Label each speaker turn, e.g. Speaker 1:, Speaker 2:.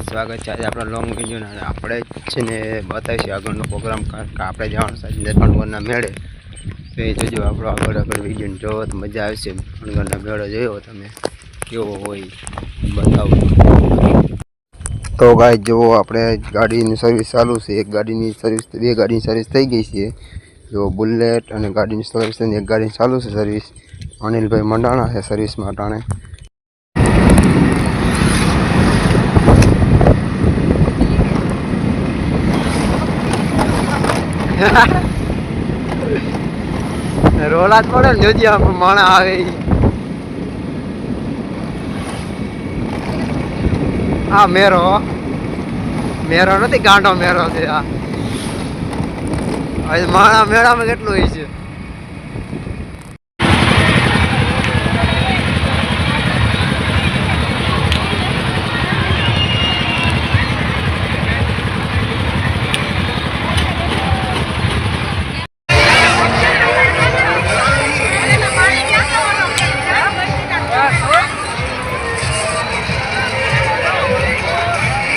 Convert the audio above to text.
Speaker 1: સ્વાગત છે. આજે આપણા લોંગ વીડિયો અને આપણે છે ને બતાવીશું આગળનો પ્રોગ્રામ કારણ કે આપણે જવાનું છે ભણગરના મેળે. તો એ જોજો આપણો આગળ આગળ વિડીયોને જોવો તો મજા આવશે. ભણગરના મેળો જોયો તમે. કેવો હોય બતાવો. તો ગાય જુઓ આપણે ગાડીની સર્વિસ ચાલુ છે. એક ગાડીની સર્વિસ બે ગાડીની સર્વિસ થઈ ગઈ છે. જો બુલેટ અને ગાડીની સર્વિસ એક ગાડીની ચાલુ છે સર્વિસ અનિલભાઈ મંડાણા છે સર્વિસમાં અટાણે રોલા જ પડે ને જોજે આપણે માણા આવે. આ મેરો મેરો નથી, ગાંડો મેરો છે આ. માણા મેળામાં કેટલું હોય છે.